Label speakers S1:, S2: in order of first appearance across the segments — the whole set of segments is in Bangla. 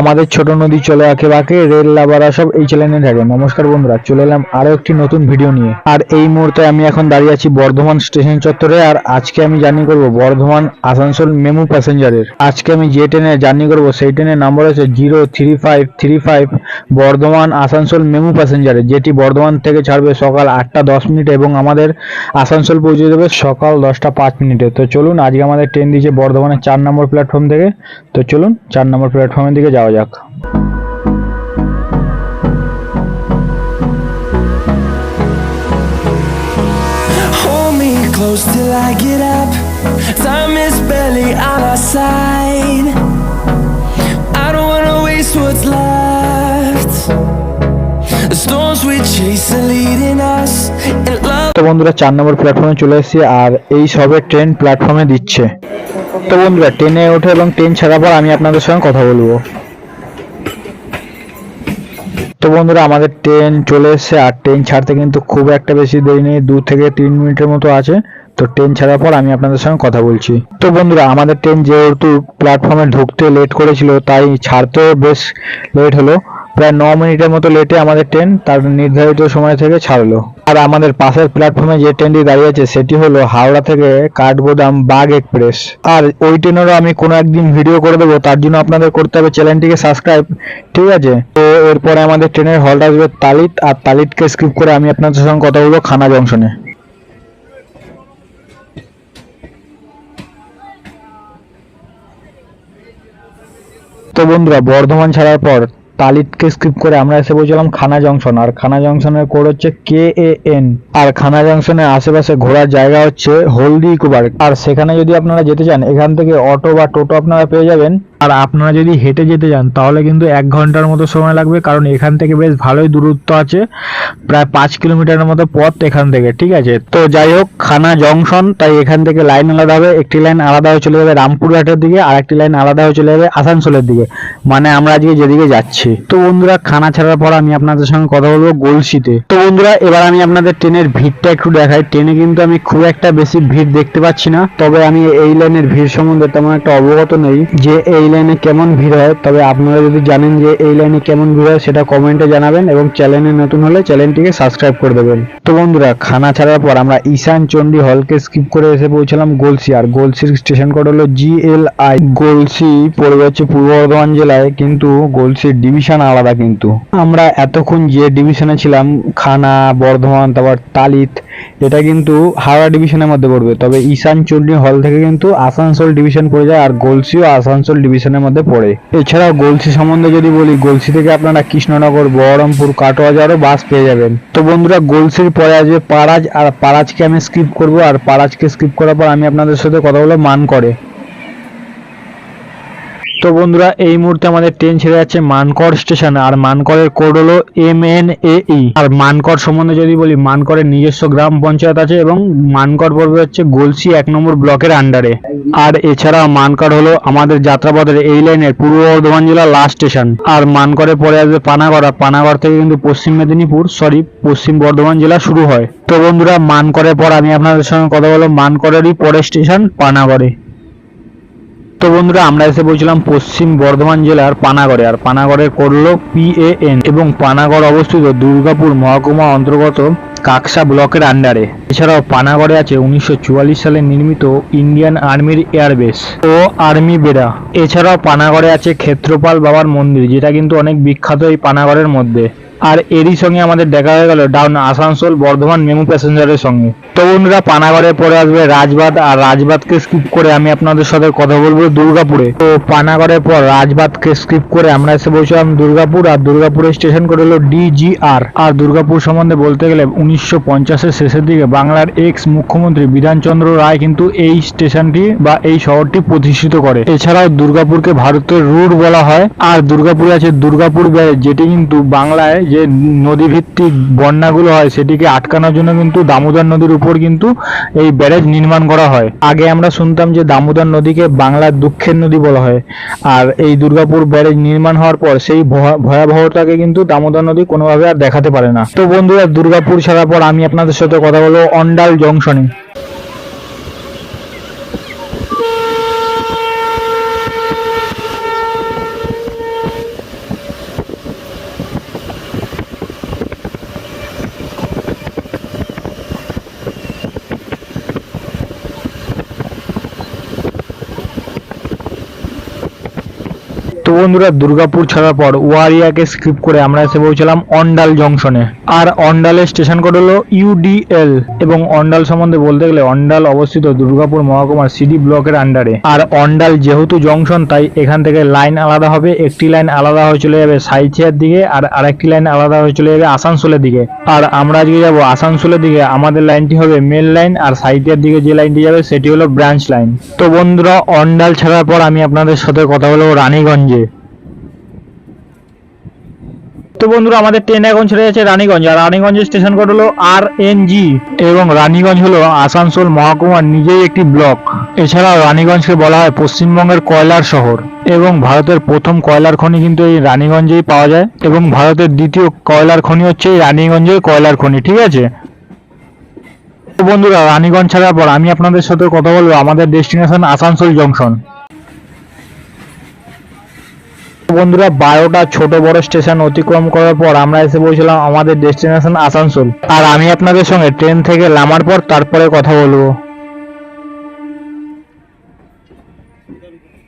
S1: আমাদের ছোট নদী চলে আঁকে বাঁকে, রেল লাভাররা সব এই চ্যানেলে থাকে নমস্কার বন্ধুরা, চলে এলাম আরও একটি নতুন ভিডিও নিয়ে। আর এই মুহূর্তে আমি এখন দাঁড়িয়ে আছি বর্ধমান স্টেশন চত্বরে, আর আজকে আমি জার্নি করব বর্ধমান আসানসোল মেমু প্যাসেঞ্জারের আজকে আমি যে ট্রেনে জার্নি করব, সেই ট্রেনের নাম্বার হচ্ছে zero three five three five Bardhaman Asansol MEMU প্যাসেঞ্জারের যেটি বর্ধমান থেকে ছাড়বে সকাল আটটা দশ মিনিটে এবং আমাদের আসানসোল পৌঁছে দেবে সকাল দশটা পাঁচ মিনিটে। তো চলুন, আজকে আমাদের ট্রেন দিয়েছে বর্ধমানের চার নম্বর প্ল্যাটফর্ম থেকে। তো চলুন, চার নম্বর প্ল্যাটফর্মের দিকে যাওয়া যাক
S2: close till I get up. Time is barely on our side. I don't wanna waste what's left. The storms we chase are leading us.
S1: তো বন্ধুরা চার নম্বর প্ল্যাটফর্মে চলে এসেছি আর এই সবে ট্রেন প্ল্যাটফর্মে দিচ্ছে তো বন্ধুরা ট্রেনে ওঠে এবং ট্রেন ছাড়ার পর আমি আপনাদের সঙ্গে কথা বলব তো বন্ধুরা, আমাদের ট্রেন চলে এসেছে, আর ট্রেন ছাড়তে কিন্তু খুব একটা বেশি দেরি নেই, দু থেকে তিন মিনিটের মতো আছে। তো ট্রেন ছাড়ার পর আমি আপনাদের সঙ্গে কথা বলছি। তো বন্ধুরা, আমাদের ট্রেন যেহেতু প্ল্যাটফর্মে ঢুকতে লেট করেছিল, তাই ছাড়তেও বেশ লেট হলো। প্রায় ন মিনিটের মতো লেটে আমাদের ট্রেন তার নির্ধারিত সময় থেকে ছাড়লো। আর আমাদের পাশের প্ল্যাটফর্মে যে ট্রেনটি দাঁড়িয়ে আছে, সেটি হলো হাওড়া থেকে কাঠগোদাম বাগ এক্সপ্রেস আর ওই ট্রেনেরও আমি কোনো একদিন ভিডিও করে দেবো, তার জন্য আপনাদের করতে হবে চ্যানেলটিকে সাবস্ক্রাইব ঠিক আছে? তো এরপরে আমাদের ট্রেনের হল্ট আসবে তালিত, আর তালিতকে স্কিপ করে আমি আপনাদের সঙ্গে কথা বলব খানা জংশনে তো বন্ধুরা, বর্ধমান ছাড়ার পর তালিতকে স্কিপ করে আমরা এসে পৌঁছলাম খানা জংশন আর খানা জংশনের কোড হচ্ছে কে এ এন আর খানা জংশনের আশেপাশে ঘোরার জায়গা হচ্ছে হলদি কুবার আর সেখানে যদি আপনারা যেতে চান, এখান থেকে অটো বা টোটো আপনারা পেয়ে যাবেন। আর আপনারা যদি হেঁটে যেতে চান তাহলে কিন্তু এক ঘণ্টার মতো সময় লাগবে, কারণ এখান থেকে বেশ ভালোই দূরত্ব আছে, প্রায় পাঁচ কিলোমিটারের মতো পথ এখান থেকে, ঠিক আছে? তো যাই হোক, খানা জংশন, তাই এখান থেকে লাইন আলাদা হবে, একটি লাইন আলাদা হয়ে চলে যাবে রামপুরহাটের দিকে, আর একটি লাইন আলাদা হয়ে চলে যাবে আসানসোলের দিকে। মানে আমরা আজকে যেদিকে যাচ্ছি। তো বন্ধুরা, খানা ছাড়ার পর আমি আপনাদের সঙ্গে কথা বলব গলসিতে। তো বন্ধুরা, এবার আমি আপনাদের ট্রেনের ভিড়টা একটু দেখাই। ট্রেনে কিন্তু আমি খুব একটা বেশি ভিড় দেখতে পাচ্ছি না, তবে আমি এই লাইনের ভিড় সম্বন্ধে তেমন একটা অবগত নেই যে এই লাইনে কেমন ভিড় হয়, তবে আপনারা যদি জানেন যে এই লাইনে কেমন ভিড় হয়, সেটা কমেন্টে জানাবেন এবং চ্যানেলে নতুন হলে চ্যানেলটিকে সাবস্ক্রাইব করে দেবেন। তো বন্ধুরা, খানা ছাড়ার পর আমরা ঈশান চণ্ডী হলকে স্কিপ করে এসে পৌঁছলাম গোলসি। আর গোলসির স্টেশন কোড হলো জি এল আই গোলসি পড়বে হচ্ছে পূর্ব বর্ধমান জেলায়, কিন্তু গোলসির ডিভিশন আলাদা কিন্তু। আমরা এতক্ষণ যে ডিভিশনে ছিলাম, খানা, বর্ধমান, তারপর তালিত এটা কিন্তু হাওড়া ডিভিশনের মধ্যে পড়বে। তবে ঈশান চণ্ডী হল থেকে কিন্তু আসানসোল ডিভিশন পড়ে যায় আর গোলসিও আসানসোল ডিভিশনের মধ্যে পড়ে। এছাড়াও গোলসি সম্বন্ধে যদি বলি, গোলসি থেকে আপনারা কৃষ্ণনগর, বহরমপুর কাটোয়াজারও বাস পেয়ে যাবেন। তো বন্ধুরা, গোলসির পরে আসবে পারাজ আর পারাজকে আমি স্কিপ করব। আর পারাজকে স্কিপ করার পর আমি আপনাদের সাথে কথা বলে মান করে। তো বন্ধুরা, এই মুহূর্তে আমাদের ট্রেন ছেড়ে যাচ্ছে মানকর স্টেশনে আর মানকরের কোড হলো M N A E R Mankar সম্বন্ধে যদি বলি মানকরের নিজস্ব গ্রাম পঞ্চায়েত আছে এবং মানকর পড়বে হচ্ছে গোলসি এক নম্বর ব্লকের আন্ডারে আর এছাড়া মানকর হলো আমাদের যাত্রাপথের এই লাইনের পূর্ব বর্ধমান জেলার লাস্ট স্টেশন আর মানকরে পরে আসবে পানাগড়। পানাগড় থেকে কিন্তু পশ্চিম মেদিনীপুর সরি পশ্চিম বর্ধমান জেলা শুরু হয়। তো বন্ধুরা মানকরের পর আমি আপনাদের সঙ্গে কথা বলব মানকরেরই পরের স্টেশন পানাগড়ে। তো বন্ধুরা, আমরা এসে পৌঁছলাম পশ্চিম বর্ধমান জেলার পানাগড়ে। আর পানাগড়ের করল পিএএন এবং পানাগড় অবস্থিত দুর্গাপুর মহকুমা অন্তর্গত কাকসা ব্লকের আন্ডারে। এছাড়াও পানাগড়ে আছে উনিশশো চুয়াল্লিশ সালে নির্মিত ইন্ডিয়ান আর্মির এয়ারবেস ও আর্মি বেড়া। এছাড়াও পানাগড়ে আছে ক্ষেত্রপাল বাবার মন্দির, যেটা কিন্তু অনেক বিখ্যাত এই পানাগড়ের মধ্যে। আর এরই সঙ্গে আমাদের দেখা হয়ে গেল ডাউন আসানসোল, বর্ধমান, মেমু প্যাসেঞ্জারের সঙ্গে। তো বন্ধুরা, পানাগড়ের পরে আসবে রাজবাদ আর রাজবাদকে স্কিপ করে আমি আপনাদের সাথে কথা বলব দুর্গাপুরে। তো পানাগড়ের পর রাজবাদকে স্কিপ করে আমরা এসে পৌঁছলাম দুর্গাপুর, আর দুর্গাপুরের স্টেশন করে হলো ডিজিআর আর দুর্গাপুর সম্বন্ধে বলতে গেলে উনিশশো পঞ্চাশের শেষের দিকে বাংলার এক্স মুখ্যমন্ত্রী বিধানচন্দ্র রায় কিন্তু এই স্টেশনটি বা এই শহরটি প্রতিষ্ঠিত করে। এছাড়াও দুর্গাপুরকে ভারতের রুট বলা হয়। আর দুর্গাপুরে আছে দুর্গাপুর ব্যারেজ, যেটি কিন্তু বাংলায় যে নদী ভিত্তিক বন্যাগুলো হয়, সেটিকে আটকানোর জন্য কিন্তু দামোদর নদীর উপর কিন্তু এই ব্যারেজ নির্মাণ করা হয়। আগে আমরা শুনতাম যে দামোদর নদীকে বাংলার দুঃখের নদী বলা হয়। আর এই দুর্গাপুর ব্যারেজ নির্মাণ হওয়ার পর সেই ভয়া- ভয়াবহতাকে কিন্তু দামোদর নদী কোনোভাবে আর দেখাতে পারে না। তো বন্ধুরা, দুর্গাপুর ছাড়ার পর আমি আপনাদের সাথে কথা বলব অন্ডাল জংশনে। বন্ধুরা, দুর্গাপুর ছাড়ার পর ওয়ারিয়াকে স্কিপ করে আমরা এসে পৌঁছলাম অন্ডাল জংশনে আর অন্ডালের স্টেশন কোড হলো ইউডিএল এবং অন্ডাল সম্বন্ধে বলতে গেলে অন্ডাল অবস্থিত দুর্গাপুর মহকুমার সিডি ব্লকের আন্ডারে আর অন্ডাল যেহেতু জংশন তাই এখান থেকে লাইন আলাদা হবে, একটি লাইন আলাদা হয়ে চলে যাবে সাইথিয়ার দিকে আর আরেকটি লাইন আলাদা হয়ে চলে যাবে আসানসোলের দিকে। আর আমরা আজকে যাব আসানসোলের দিকে, আমাদের লাইনটি হবে মেল লাইন আর সাইথিয়ার দিকে যে লাইনটি যাবে, সেটি হলো ব্রাঞ্চ লাইন তো বন্ধুরা, অন্ডাল ছাড়ার পর আমি আপনাদের সাথে কথা বলব রানীগঞ্জে। তো বন্ধুরা, আমাদের ট্রেন এখন ছেড়ে যাচ্ছে রানীগঞ্জ, আর রানীগঞ্জের স্টেশন কোড হলো আর এন জি এবং রানীগঞ্জ হলো আসানসোল মহকুমার নিজেই একটি ব্লক। এছাড়াও রানীগঞ্জকে বলা হয় পশ্চিমবঙ্গের কয়লার শহর এবং ভারতের প্রথম কয়লার খনি কিন্তু এই রানীগঞ্জেই পাওয়া যায় এবং ভারতের দ্বিতীয় কয়লার খনি হচ্ছে এই রানীগঞ্জের কয়লার খনি, ঠিক আছে? বন্ধুরা, রানীগঞ্জ ছাড়ার পর আমি আপনাদের সাথে কথা বলব। আমাদের ডেস্টিনেশন আসানসোল জংশন বন্ধুরা, বারোটা ছোট বড় স্টেশন অতিক্রম করার পর আমরা এসে পৌঁছলাম আমাদের ডেস্টিনেশন আসানসোল। আর আমি আপনাদের সঙ্গে ট্রেন থেকে নামার পর তারপরে কথা বলব।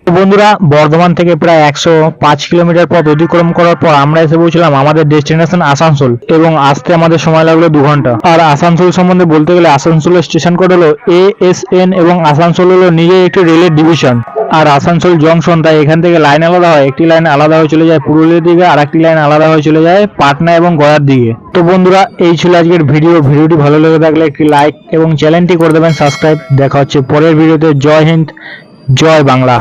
S1: বন্ধুরা, বর্ধমান থেকে প্রায় একশো পাঁচ কিলোমিটার পথ অতিক্রম করার পর আমরা এসে পৌঁছলাম আমাদের ডেস্টিনেশন আসানসোল এবং আসতে আমাদের সময় লাগল দু ঘণ্টা। আর আসানসোল সম্বন্ধে বলতে গেলে আসানসোলের স্টেশন কোড হলো এ এস এন এবং আসানসোল হলো নিজেই একটি রেলের ডিভিশন। আর আসানসোল জংশন, তাই এখান থেকে লাইন আলাদা হয়। একটি লাইন আলাদা হয়ে চলে যায় পুরুলিয়ার দিকে, আর একটি লাইন আলাদা হয়ে চলে যায় পাটনা এবং গয়ার দিকে। তো বন্ধুরা, এই ছিল আজকের ভিডিও। ভিডিওটি ভালো লেগে থাকলে একটি লাইক এবং চ্যানেলটি করে দেবেন সাবস্ক্রাইব দেখা হচ্ছে পরের ভিডিওতে। জয় হিন্দ, জয় বাংলা।